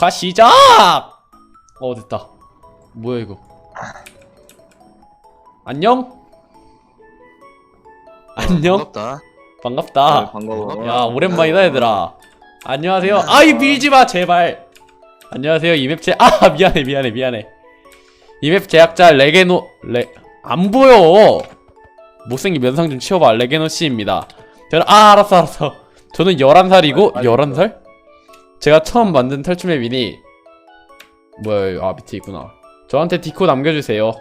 녹화 시작! 어 됐다. 뭐야 이거? 안녕? 안녕? 반갑다. 반갑다. 네, 반가워. 야 오랜만이다 얘들아. 안녕하세요. 아이 밀지마 제발. 안녕하세요 이맵 제.. 아 미안해 미안해 미안해. 이맵 제작자 레게노 레.. 안보여. 못생긴 면상 좀 치워봐 레게노씨입니다. 저는 아 알았어 알았어. 저는 11살이고 아, 11살? 제가 처음 만든 탈출맵이니 뭐야 아 밑에 있구나 저한테 디코 남겨주세요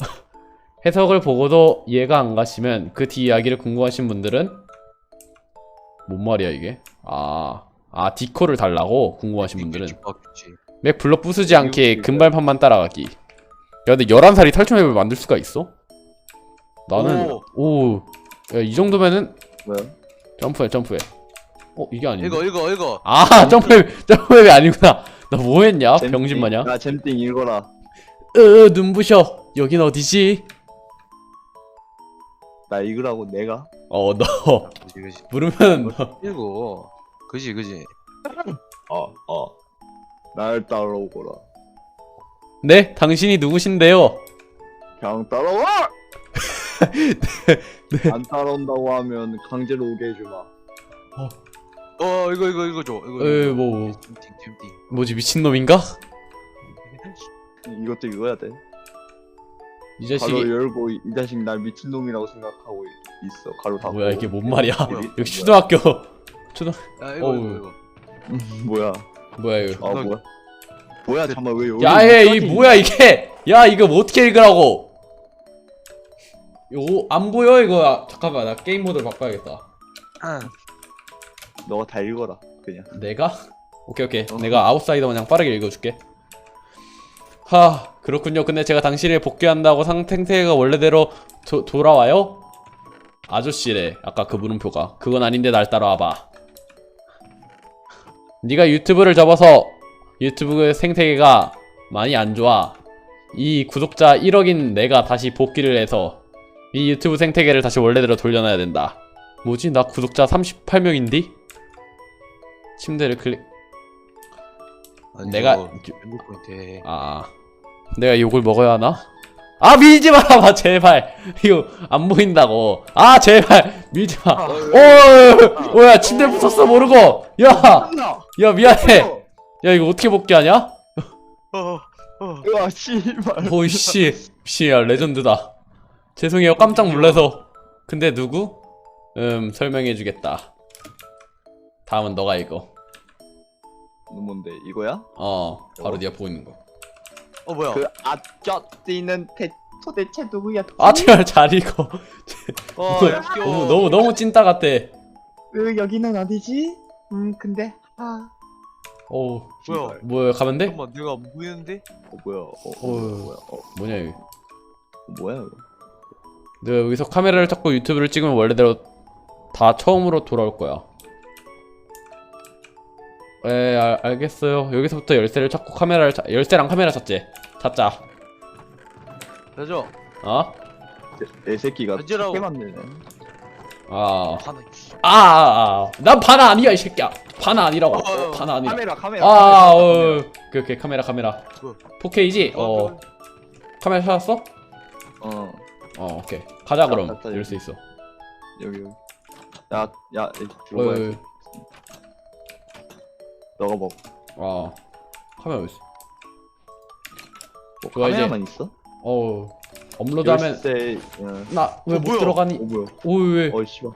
해석을 보고도 이해가 안 가시면 그 뒤 이야기를 궁금하신 분들은 뭔 말이야 이게? 아, 아 디코를 달라고 궁금하신 분들은. 맥 블럭 부수지 않게 금발판만 따라가기. 야 근데 11살이 탈출맵을 만들 수가 있어? 나는 오, 야, 이 정도면은 뭐야? 점프해 점프해. 어 이게 아닌데? 읽어 읽어 읽어. 아 점프맵 점프맵이 아니구나. 나 뭐했냐 잼띵. 병신 마냥. 야 잼띵 읽어라. 으 눈부셔. 여긴 어디지? 나 읽으라고 내가. 어너 그지 그지. 부르면 너. 읽어. 그지 그지. 어 어. 날 따라오거라. 네 당신이 누구신데요? 그냥 따라와. 네. 안 따라온다고 하면 강제로 오게 해주마. 어 이거 이거 이거 줘. 이거. 에이 뭐팅 팅. 뭐지 미친 놈인가? 이것도 읽어야 돼. 이 가로 자식이 열고 이, 이 자식 날 미친놈이라고 생각하고 이- 있어. 가로 닫고. 뭐야 이게 뭔 말이야? 뭐야? 여기 초등학교 초등 야 이거 어우. 이거 이거. 음, 뭐야? 뭐야 이거? 아 나- 뭐야? 뭐야 잠깐 왜 여기? 야얘 이 뭐야 이게? 야 이거 뭐 어떻게 읽으라고? 이거 안 보여 이거? 아, 잠깐만 나 게임 모드 바꿔야겠다. 아. 너가 다 읽어라. 그냥. 내가? 오케이 오케이 어. 내가 아웃사이더 마냥 빠르게 읽어줄게. 하 그렇군요. 근데 제가 당신을 복귀한다고 상탱태가 원래대로 도, 돌아와요? 아저씨래 아까 그 물음표가 그건 아닌데 날 따라와봐. 네가 유튜브를 접어서 유튜브 생태계가 많이 안 좋아. 이 구독자 1억인 내가 다시 복귀를 해서 이 유튜브 생태계를 다시 원래대로 돌려놔야 된다. 뭐지? 나 구독자 38명인데? 침대를 클릭. 아니, 내가- 저거 핸드폰한테. 아, 내가 욕을 먹어야 하나? 아 밀지 말아봐 제발. 이거 안 보인다고. 아 제발 밀지 마. 아, 오, 오야 침대 붙었어 모르고. 야, 야 미안해. 야 이거 어떻게 복귀하냐? 어. 어. 으아 씨발. 오이씨, 씨야 레전드다. 죄송해요 깜짝 놀라서. 근데 누구? 음 설명해주겠다. 다음은 너가 읽어. 너 뭔데 이거야? 어, 바로 네가 보이는 거. 어 뭐야? 그 아쩌띠는 대 도대체 누구였지? 아 제발 잘 읽어. 어. 너무 너무 너무 찐따 같아. 그 여기는 어디지? 음 근데 아 오, 뭐야? 뭐야 가면 돼? 잠깐만 내가 안 보이는데? 어, 뭐야? 어, 어, 어. 뭐야? 어, 뭐냐 이거? 어, 뭐야? 이거? 내가 여기서 카메라를 잡고 유튜브를 찍으면 원래대로 다 처음으로 돌아올 거야. 에 알, 알겠어요. 여기서부터 열쇠를 찾고 카메라를 찾 열쇠랑 카메라 찾지. 찾자. 가져. 어? 내 새끼가 가지라고. 찾게 만드네. 아. 하나. 씨. 아, 아, 아. 난 바나 아니야 이 새끼야. 바나 아니라고. 어, 어, 바나 아니야. 카메라 카메라. 아, 카메라, 어. 오케이 오케이 카메라 카메라. 뭐야? 4K지? 어. 어. 카메라 찾았어? 어 어, 오케이. 가자 그럼. 찾았다, 이럴 수 있어. 여기 여기. 야야 어, 들어봐. 어, 너가 먹. 어. 카메라 어디 있어? 뭐 좋아, 이제- 카메라만 있어? 어. 업로드하면 열쇠. 어, 나왜 어, 못 뭐야? 들어가니? 어 뭐야? 오 왜? 어 씨발.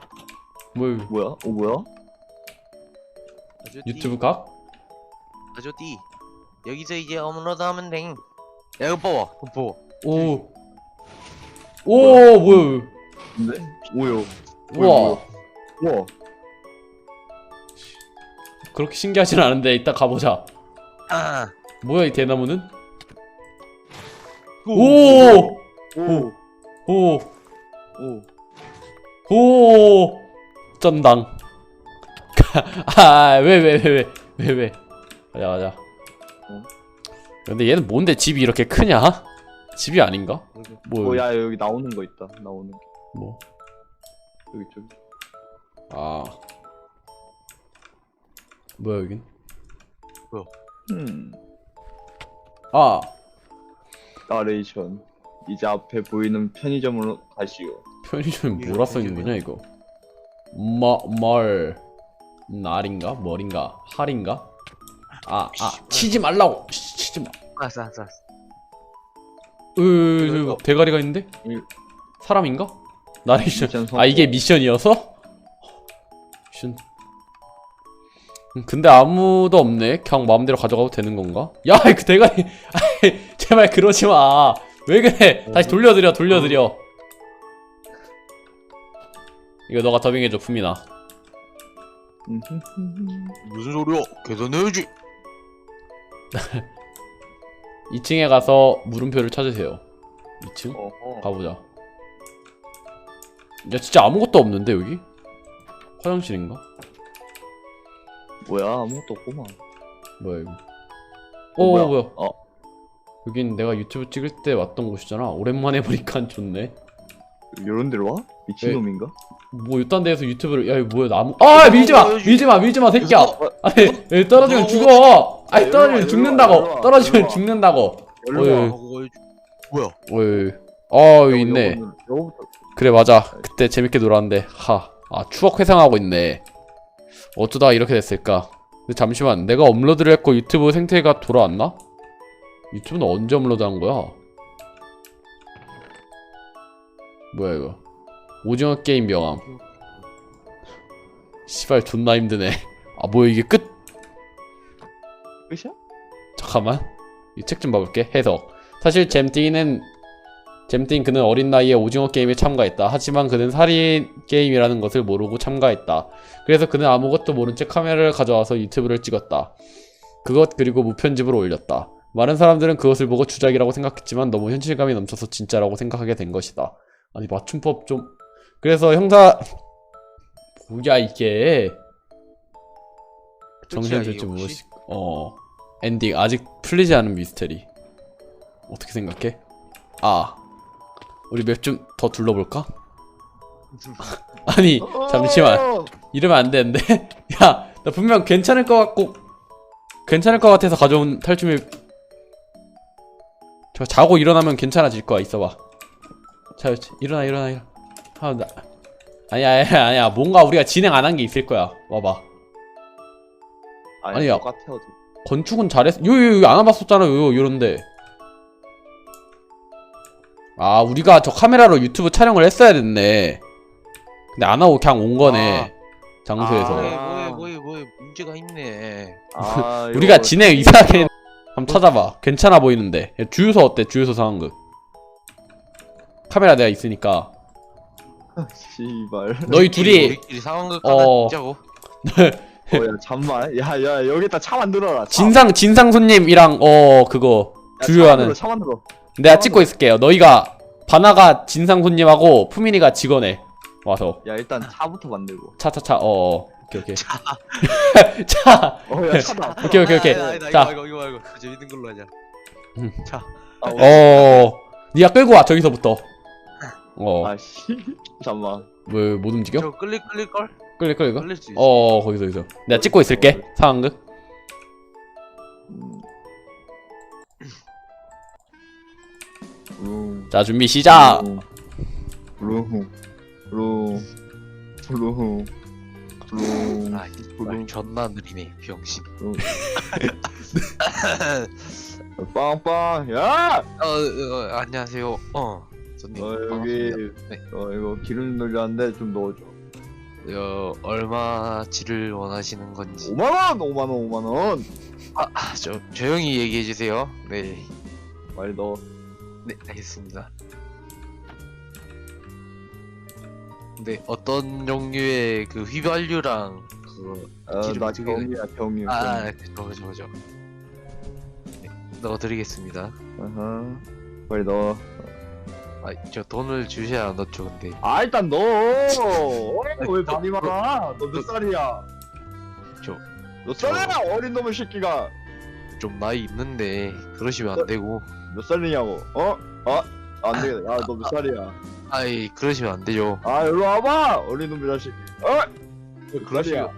뭐 뭐야? 어 뭐야? 유튜브 각? 아저띠. 여기서 이제 업로드 하면 돼. 야 이거 봐봐. 이거 봐봐. 오. 오 뭐야? 근데 뭐요? 우와. 우와. 그렇게 신기하진 않은데 이따 가보자. 아. 뭐야 이 대나무는? 오. 오. 오. 오. 오. 오. 쩐당. 아왜 왜 왜 왜 왜 왜? 가자 가자. 어? 근데 얘는 뭔데 집이 이렇게 크냐? 집이 아닌가? 뭐? 어, 야 여기 나오는 거 있다. 나오는 게. 뭐? 여기 저기. 아. 뭐야 여긴? 음, 아 나레이션. 이제 앞에 보이는 편의점으로 가시오. 편의점에 뭐라 써있는 거냐 이거 마, 말 날인가? 머린가? 할인가? 아, 아, 치지 말라고! 치- 치지 마. 알았어 알았어 알았어 으, 으, 대가리가 있는데? 일- 사람인가? 나레이션. 미션 성공. 아, 이게 미션이어서? 미션. 음, 근데 아무도 없네. 그냥 마음대로 가져가도 되는 건가? 야, 그 대가리. 제발 그러지 마. 왜 그래? 다시 돌려드려, 돌려드려. 이거 너가 더빙해줘, 품이나. 무슨 소리야 계산해야지 2층에 가서 물음표를 찾으세요. 2층? 어허. 가보자. 야, 진짜 아무것도 없는데, 여기? 화장실인가? 뭐야 아무것도 없구만. 뭐야, 이거. 어, 오, 뭐야? 뭐야. 어. 여긴 내가 유튜브 찍을 때 왔던 곳이잖아. 오랜만에 보니까 좋네. 이런 데로 와? 미친놈인가? 뭐 이딴 데에서 유튜브를 야 이거 뭐야 나무 아 밀지 마 밀지 마 밀지 마 새끼야 아니 여기 떨어지면 너- 죽어 아니 떨어지면 죽는다고 떨어지면. 죽는다고 어이. 와. 하고 가야지 뭐야 어이 어 여기 있네 요거는- 요거부터 그래 맞아 그때 재밌게 놀았는데 하아 추억 회상하고 있네 어쩌다 이렇게 됐을까? 근데 잠시만 내가 업로드를 했고 유튜브 생태가 돌아왔나? 유튜브는 언제 업로드한 거야? 뭐야 이거? 오징어 게임 명함. 시발 존나 힘드네. 아 뭐야 이게 끝? 끝이야? 잠깐만. 이 책 좀 봐볼게. 해석. 사실 잼띵이는 잼띵 그는 어린 나이에 오징어 게임에 참가했다. 하지만 그는 살인 게임이라는 것을 모르고 참가했다. 그래서 그는 아무것도 모른 채 카메라를 가져와서 유튜브를 찍었다. 그것 그리고 무편집으로 올렸다. 많은 사람들은 그것을 보고 주작이라고 생각했지만 너무 현실감이 넘쳐서 진짜라고 생각하게 된 것이다. 아니 맞춤법 좀. 그래서 형사 뭐야 이게? 정신 끝이야, 들지 이게 혹시? 무엇이 어 엔딩. 아직 풀리지 않은 미스테리. 어떻게 생각해? 아 우리 맵 좀 더 둘러볼까? 아니 잠시만 어! 이러면 안 되는데 야 나 분명 괜찮을 것 같고 괜찮을 것 같아서 가져온 탈춤이 저 자고 일어나면 괜찮아질 거야 있어봐 자 일어나 일어나 일어나 아, 나... 아니야 아니야 아니야 뭔가 우리가 진행 안 한 게 있을 거야 와봐 아니 아니야. 건축은 잘했어. 요요 요 안 와봤었잖아. 요 요런데. 아 우리가 저 카메라로 유튜브 촬영을 했어야 됐네. 근데 안 하고 그냥 온 거네. 장소에서. 아. 뭐해 뭐해 뭐해 뭐해 문제가 있네 아, 우리가 이거 진행 이상하게. 한번 찾아봐. 괜찮아 보이는데. 야, 주유소 어때? 주유소 상황극. 카메라 내가 있으니까. 씨발. 너희 둘이 우리끼리 상황극 어. 하나 짜고 어 야 잠만. 야 야 여기다 차 만들어라. 차. 진상 진상 손님이랑 어 그거 야, 주유하는. 차 만들어. 차 만들어. 내가 찍고 있을게요. 너희가 바나가 진상 손님하고 푸민이가 직원해. 와서. 야 일단 차부터 만들고. 차차차. 어 오케이 오케이. 차. 어야 차다. 오케이 오케이 오케이. 아, 아니다, 자. 이거 이거 이거 말고. 재밌는 걸로 하자. 음. 자 아, 어. 니가 끌고 와 저기서부터. 어뭐 아씨. 잠만. 못 움직여? 저 끌릴 끌릴 걸? 끌려 끌려 끌릴 수 있어. 어 거기서 거기서. 내가 찍고 있을게. 상황극 룸. 자 준비 시작 룸. 룸. 룸. 룸. 아, 이 존나 느리네 병신 빵빵. 야. 어, 어 안녕하세요 어 손님 어 여기 반갑습니다. 네. 어 이거 기름 넣으려는데 좀 넣어줘. 어, 얼마치를 원하시는 건지 5만 원, 5만 원, 5만 원. 아, 저 조용히 얘기해 주세요 네 빨리 넣어. 네, 알겠습니다. 네, 어떤 종류의 그 휘발유랑 그 어, 기름 나두 개. 경이야, 경이. 아, 그죠, 그죠, 그죠. 네, 넣어드리겠습니다. 어허. 빨리 넣어. 아, 저 돈을 주셔야 넣죠, 근데. 아 일단 넣어. 어, 왜 너- 많이 많아? 너몇 너- 살이야? 저- 몇 저- 살이야? 어린 놈의 새끼가 좀 나이 있는데 그러시면 안 되고. 몇 살이냐고? 어? 어? 안 되겠다. 야, 너 몇 살이야? 아이, 그러시면 안 되죠. 아, 일로 와봐. 어린 놈의 자식. 어? 몇 그러시면 살이야?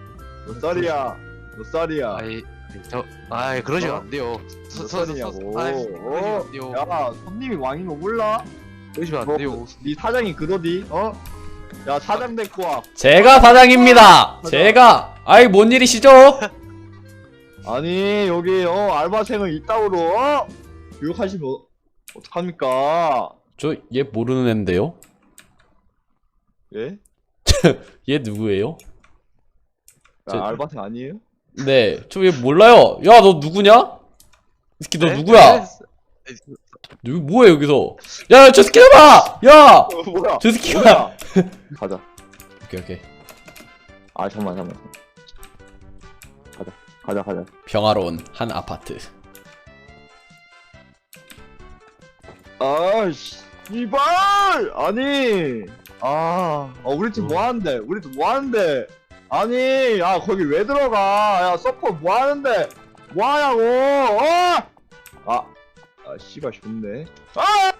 몇 살이야? 몇 살이야? 아이, 저, 아 그러시면 어? 안 돼요. 서, 몇 서, 서, 살이냐고. 서, 아이, 그러시면 안 돼요. 야 손님이 왕인 거 몰라? 그러시면 안 뭐, 돼요. 네 사장이 그러디? 어? 야 사장 데리고 와 제가 사장입니다. 제가 아이 뭔 일이시죠? 아니 여기 어 알바생을 이따구로 어? 교육하시면 어, 어떡합니까? 저 얘 모르는 앤데요. 예? 얘 누구예요? 야, 저- 알바생 아니에요? 네, 저 얘 몰라요. 야, 너 누구냐? 이 새끼 너 네? 누구야? 네? 여기 뭐해 여기서? 야, 저 새끼 봐! 야, 어, 뭐야? 저 새끼가. 뭐야? 가자 오케이 오케이. 아 잠만 잠만 가자 가자 가자 평화로운 한 아파트. 아씨 이발! 아니 아 어, 우리 팀 뭐 하는데? 우리 팀 뭐 하는데? 아니 야 거기 왜 들어가? 야 서퍼 뭐 하는데? 뭐 하냐고? 어 아 아, 씨발 좋네. 아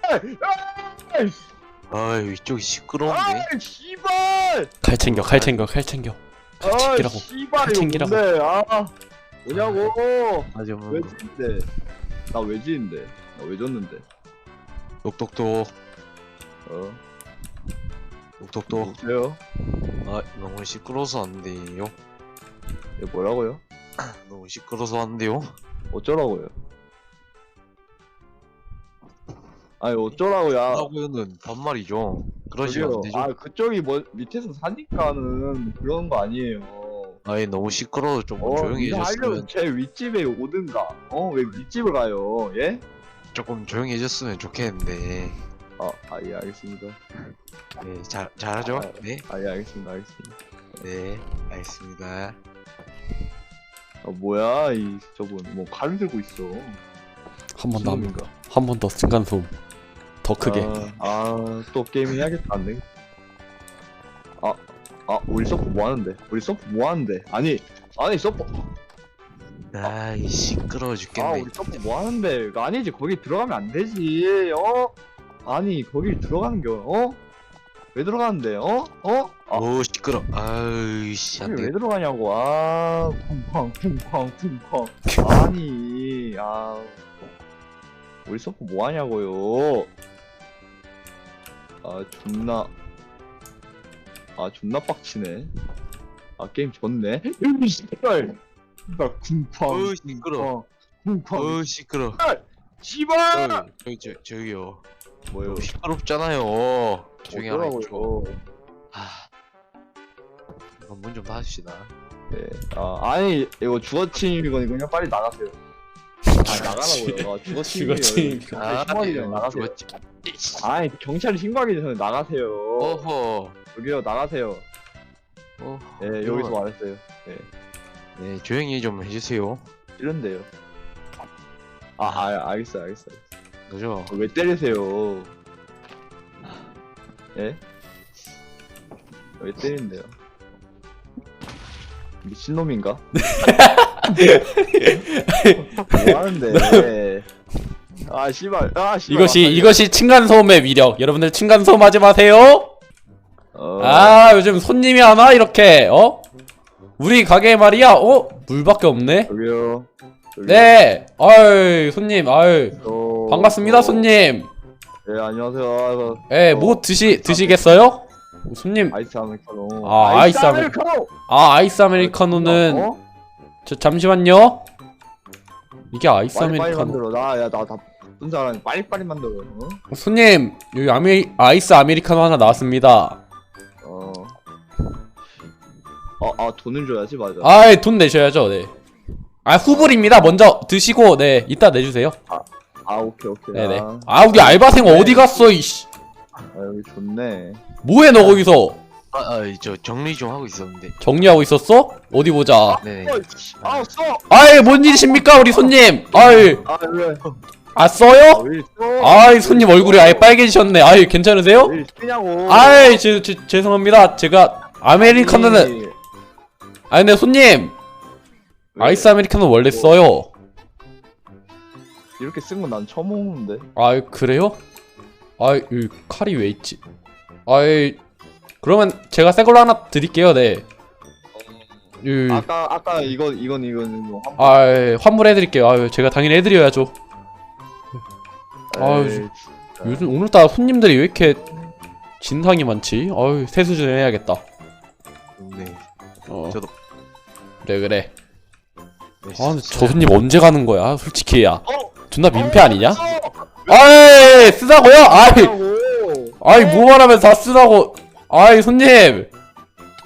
아 이쪽이 시끄러운데. 아 씨발! 칼 챙겨, 칼 챙겨, 칼 챙겨. 칼 아 챙기라고. 씨발이 챙기라고. 뭔데? 아 뭐냐고? 맞아 뭐. 외지인데? 나 외지인데? 나왜 줬는데 똑똑똑 어 똑똑똑. 누구세요 아 너무 시끄러워서 안 돼요. 얘 뭐라고요 너무 시끄러워서 안 돼요. 어쩌라고요 아니 어쩌라고요 하고는 반말이죠. 그러시면 안 저기요. 되죠. 아 그쪽이 뭐 밑에서 사니까는 그런 거 아니에요 아니 너무 시끄러워 좀어 조용히 이거 해줬으면 하려면 제 윗집에 오든가 어 왜 윗집을 가요 예? 조금 조용히 해줬으면 좋겠는데. 아, 아, 예, 알겠습니다. 네, 잘 잘하죠? 아, 네, 아, 예, 알겠습니다, 알겠습니다. 네, 알겠습니다. 아, 뭐야, 이, 저분, 뭐, 칼 들고 있어. 한 번 더, 한번 신놈인가? 더, 한번 더 순간 소음. 더 크게. 아, 아, 또 게임 해야겠다, 안 되겠다. 아, 아, 우리 서프 뭐 하는데? 우리 서프 뭐 하는데? 아니, 아니, 서프, 아이 시끄러워 아, 죽겠네. 우리 서프 뭐 하는데? 아니지, 거기 들어가면 안 되지, 어? 아니, 거기 들어가는 겨, 어? 왜 들어가는데, 어? 어? 아, 오 시끄러. 아이씨 안 아니, 왜 되겠다. 들어가냐고, 아, 쿵쾅, 쿵쾅, 쿵쾅. 아니, 아. 우리 서프 뭐 하냐고요. 아, 존나. 아, 존나 빡치네. 아, 게임 좋네. 으이, 씨발. 씨발, 쿵쾅. 어우 시끄러. 쿵쾅. 쿵쾅. 어우 시끄러. 씨발! 어우, 저기 저 저기요. 뭐요? 시끄럽잖아요. 조용히 하라 좀. 어쩌라고요. 아, 이건 문좀 닫읍시다. 네. 아, 아니, 이거 주어침이건 그냥 빨리 나가세요. 아, 나가라고요. 아. 경찰 신고하기 전에 나가세요. 죽었지. 아니, 경찰이 신고하기 전에 나가세요. 어허. 여기요, 나가세요. 어. 네, 여기서 말했어요. 네, 조용히 좀 해주세요. 이런데요. 아, 아, 알겠어요, 알겠어요. 그죠? 왜 때리세요? 예? 왜 때린대요? 미친놈인가? 뭐 하는데? 아, 씨발, 아, 씨발. 이것이 맞다, 이것이 층간 소음의 위력. 여러분들 층간 소음 하지 마세요. 어, 아, 요즘 손님이 안 와 이렇게. 어? 우리 가게 말이야. 어? 물밖에 없네. 저기요. 저기요. 네. 아유, 손님. 아유. 저- 반갑습니다, 저- 손님. 네, 안녕하세요. 예, 뭐 드시 드시겠어요? 손님. 아이스 아메리카노. 아, 아이스 아메리카노. 아, 아이스 아메리카노는 어? 저 잠시만요. 이게 아이스 빨리 빨리 아메리카노. 만들어. 나, 야, 나, 다 무슨 사람 빨리 빨리 만들어. 어? 손님, 여기 아메 아이스 아메리카노 하나 나왔습니다. 어. 아, 아, 돈을 줘야지, 맞아. 아, 돈 내셔야죠. 네. 아, 후불입니다. 먼저 드시고 네, 이따 내주세요. 아, 오케이, 오케이. 네, 네. 아, 아, 우리 알바생 어디 갔어? 이씨. 아, 여기 좋네. 뭐해 너 거기서? 아, 아, 저 정리 좀 하고 있었는데. 정리하고 있었어? 어디 보자. 네. 어, 씨, 아, 써! 아이, 뭔 일이십니까, 우리 손님? 아이, 아, 왜? 아 아, 써요? 왜 써? 아이, 손님 얼굴이 아예 빨개지셨네. 아이, 괜찮으세요? 왜 쓰냐고. 아이, 제, 제, 죄송합니다. 제가 아메리카노는 아니 근데 손님 왜? 아이스 아메리카노 원래 써요. 이렇게 쓴 건 난 처음 먹는데. 아 그래요? 아이 이 칼이 왜 있지? 아이 그러면 제가 새 걸로 하나 드릴게요. 네. 유, 아까 아까 이거 이건 이건 이거 한 아, 예, 환불해 드릴게요. 아유, 제가 당연히 해드려야죠. 아유, 에이, 요즘 오늘따라 손님들이 왜 이렇게 진상이 많지? 아유, 세수 좀 해야겠다. 네. 어. 저도. 그래, 그래. 네, 아, 수- 저 손님 언제 가는 거야? 솔직히, 야. 어? 존나 민폐 아니냐? 어, 아이, 쓰다고요? 아이. 아이, 뭐만 하면 다 쓰라고. 아이, 손님.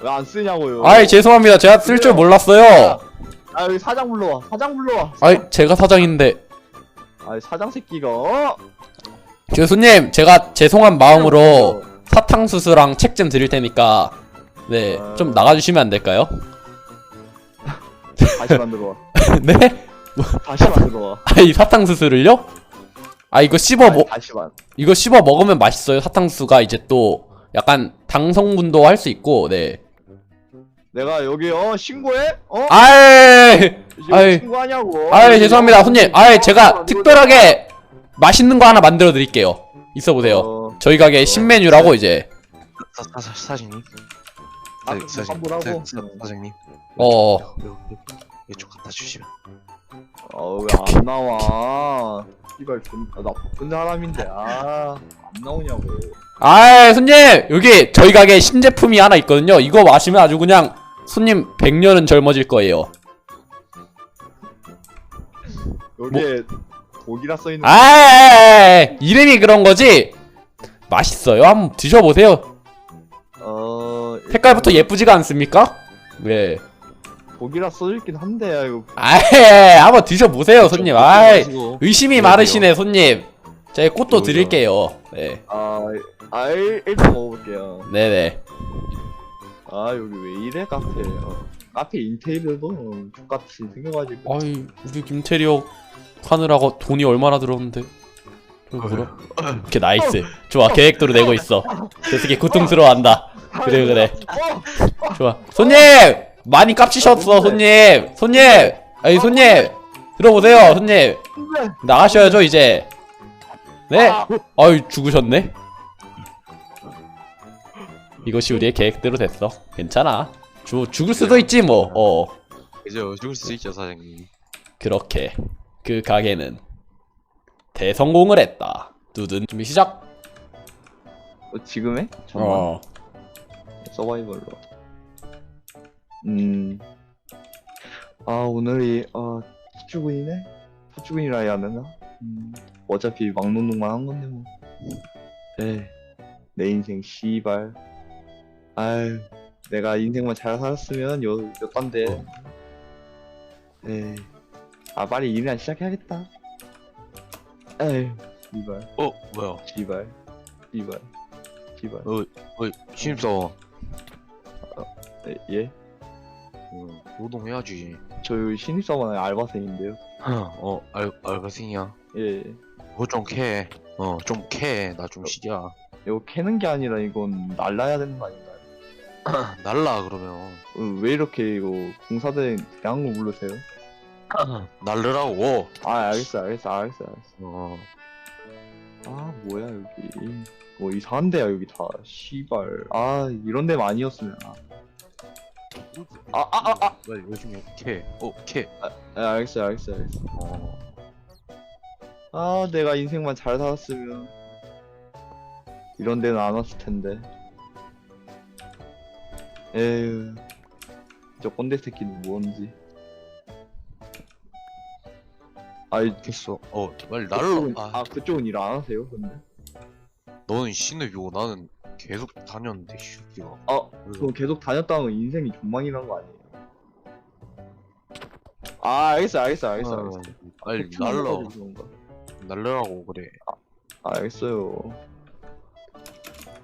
왜 안 쓰냐고요 아이, 죄송합니다. 제가 쓸 줄 몰랐어요. 아 여기 사장 불러와 사장 불러와 아이, 제가 사장인데. 아이 사장 새끼가 어? 저 손님, 제가 죄송한 마음으로 사탕수수랑 책 좀 드릴 테니까, 네, 좀 나가주시면 안 될까요? 다시 만들어 와 네? 다시 만들어 와 아, 이 사탕수수를요? 아, 이거 씹어, 먹, 다시 만 이거 씹어 먹으면 맛있어요. 사탕수수가 이제 또 약간 당 성분도 할 수 있고, 네. 내가 여기 어 신고해? 어? 아이, 이거 아이. 신고하냐고 아이, 죄송합니다. 손님. 아이, 제가 특별하게 맛있는 거 하나 만들어 드릴게요. 있어 보세요. 어, 저희 가게 신메뉴라고 이제, 사, 사, 사, 사장님. 아, 사, 사장님. 환불하고. 사, 사장님. 어, 이쪽 갖다 주시면. 어왜안 나와 이발 좀 아, 나쁜 사람인데 아안 나오냐고 아이, 손님! 여기 저희 가게 신제품이 하나 있거든요. 이거 마시면 아주 그냥 손님 100년은 젊어질 거예요. 여기에 독이라 써있는 뭐? 아이, 이름이 그런 거지? 맛있어요. 한번 드셔보세요. 어 색깔부터 예쁘지가 않습니까? 네. 독이라 써있긴 한데 야, 이거 아이, 한번 드셔보세요, 손님. 아이, 의심이. 많으시네, 손님. 제가 꽃도 그러게요. 드릴게요. 네. 아, 아 일, 일단 먹어볼게요 네네. 아 여기 왜 이래 카페 어, 카페 인테리어도 똑같이 생겨가지고 아이, 우리 김태리어 하느라고 돈이 얼마나 들었는데. 저 뭐라? 오케이, 나이스. 좋아, 계획대로 내고 있어. 저 새끼 고통스러워한다. 그래, 그래. 어! 좋아. 손님! 많이 깝치셨어, 손님! 손님! 아니, 손님! 들어보세요, 손님! 나가셔야죠, 이제. 네? 아, 아유, 죽으셨네? 이것이 우리의 계획대로 됐어. 괜찮아. 죽, 죽을 수도 있지, 뭐. 어. 그죠. 죽을 수 있죠, 사장님. 그렇게. 그 가게는 대성공을 했다. 두둔. 준비 시작! 어, 지금 해? 잠깐만 어. 서바이벌로 음. 아 오늘이 어첫 출근이네? 첫 출근이라 해야 되나? 음. 어차피 막노동만 한 건데 뭐 에이 내 인생 씨발 아유 내가 인생만 잘 살았으면 요, 요 딴데 에이 아 빨리 일이나 시작해야겠다 에이 씨발 어, 뭐야. 씨발 씨발 씨발 어, 신입사원. 에, 예? 어, 노동해야지. 저 여기 신입사원 알바생인데요 어, 알, 알바생이야. 예 그거 좀 캐. 어, 좀 캐. 나 좀 쉬자. 이거 캐는 게 아니라 이건 날라야 되는 거 아닌가요? 날라, 그러면. 어, 왜 이렇게 이거 공사대 대항로 부르세요? 날르라고. 아 알겠어 알겠어 알겠어 알겠어. 어, 아 뭐야 여기. 뭐 이상한 데야 여기 다. 씨발. 아 이런 데만 아니었으면. 아, 아, 아, 아. 나 요즘에 캐. 어, 캐. 아 알겠어 알겠어 알겠어. 어, 아 내가 인생만 잘 살았으면 이런 데는 안 왔을 텐데. 에휴. 저 꼰대 새끼는 뭔지 아이 됐어. 어, 빨리 그쪽은, 날라. 아, 아, 그쪽은 일 안 하세요 근데 너는 신입이고 나는 계속 다녔는데, 씨X야. 아 그럼 계속 다녔다는 건 인생이 존망이란 거 아니에요 아 알겠어 알겠어 알겠어 어, 알겠어 빨리 그 날라. 날르라고 그래. 아, 알겠어요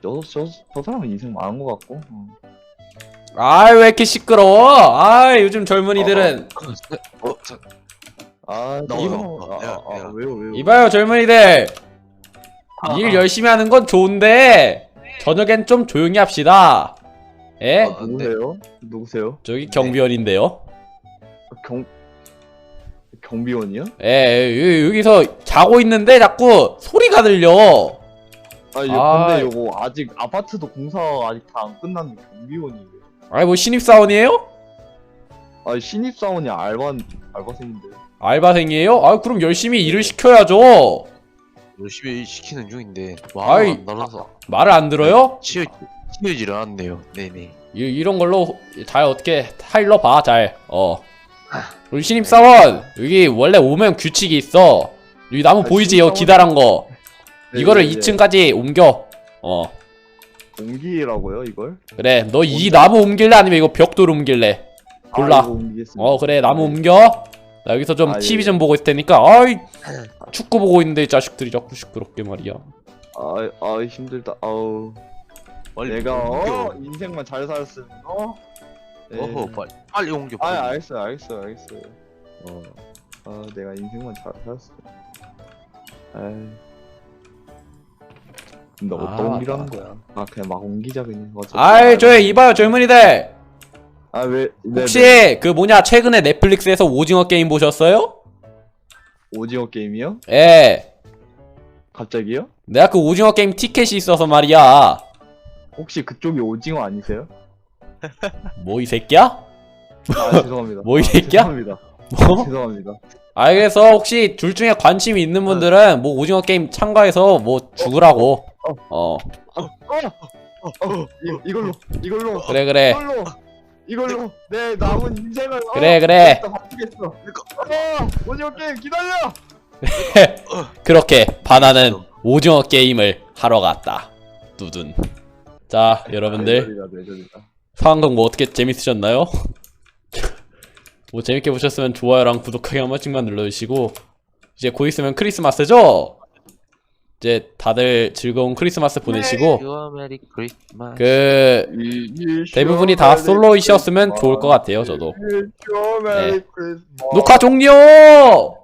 저, 저, 저 사람은 인생 많은 것 같고 어. 아이, 왜 이렇게 시끄러워? 아이, 요즘 젊은이들은. 어, 자, 아, 나 이거- 어, 아, 아, 아. 왜요, 왜요? 이봐요, 젊은이들. 아, 일 아. 열심히 하는 건 좋은데, 저녁엔 좀 조용히 합시다. 예? 아, 누구세요? 누구세요? 저기 경비원인데요. 경 경비원이요? 예, 여- 여기서 자고 있는데 자꾸 소리가 들려. 아, 이 아. 근데 요거 아직 아파트도 공사 아직 다 안 끝났는데 경비원이 왜? 아이, 뭐 신입사원이에요? 아 신입사원이 알바 알바생인데. 알바생이에요? 아 그럼 열심히 일을 시켜야죠 열심히 시키는 중인데 와 아이. 안 날라서 말을 안 들어요? 치우 치우질 않았네요. 네네. 이, 이런 걸로 잘 어떻게 타일러 봐, 잘. 어. 우리 신입 사원, 여기 원래 오면 규칙이 있어. 여기 나무 아, 보이지? 여기 신입사원- 기다란 거. 네, 이거를 네, 네. 2층까지 옮겨. 어. 옮기라고요 이걸? 그래, 너 이 나무 옮길래? 아니면 이거 벽돌 옮길래? 골라. 아. 어, 그래, 나무 옮겨. 나 여기서 좀 아, TV 예. 좀 보고 있을 테니까. 아이, 축구 보고 있는데 이 자식들이 자꾸 시끄럽게 말이야. 아, 아 힘들다. 아우. 빨리 내가 옮겨. 어 인생만 잘 살았으면 어. 네. 어허 빨리 빨리 옮겨. 아 빨리. 알겠어요 알겠어요 알겠어요. 어. 아 내가 인생만 잘 살았으면. 아이. 근데 아, 어떤 옮기라는 맞다. 거야? 아 그냥 막 옮기자 그냥. 어차피. 아이, 저기 이봐요, 젊은이들. 아 왜? 네, 혹시 네. 그 뭐냐, 최근에 넷플릭스에서 오징어 게임 보셨어요? 오징어 게임이요? 예. 갑자기요? 내가 그 오징어 게임 티켓이 있어서 말이야. 혹시 그쪽이 오징어 아니세요? 뭐 이 새끼야? 아 죄송합니다. 뭐이 아, 새끼야? 죄송합니다. 뭐? 죄송합니다. 아 그래서 혹시 둘 중에 관심이 있는 분들은 뭐 오징어 게임 참가해서 뭐 죽으라고. 어. 어, 이, 이걸로 이걸로 그래 그래. 이걸로 이걸로 내 남은 인생을 어, 그래, 그래. 다 바꾸겠어. 어, 오징어 게임 기다려. 그렇게 바나는 오징어 게임을 하러 갔다. 두둔. 자 여러분들 레전이다. 상황극 뭐 어떻게 재밌으셨나요? 뭐 재밌게 보셨으면 좋아요랑 구독하기 한 번씩만 눌러주시고 이제 곧 있으면 크리스마스죠? 이제 다들 즐거운 크리스마스 보내시고. 그 대부분이 다 솔로이셨으면 좋을 것 같아요, 저도. 네. 네. 녹화 종료!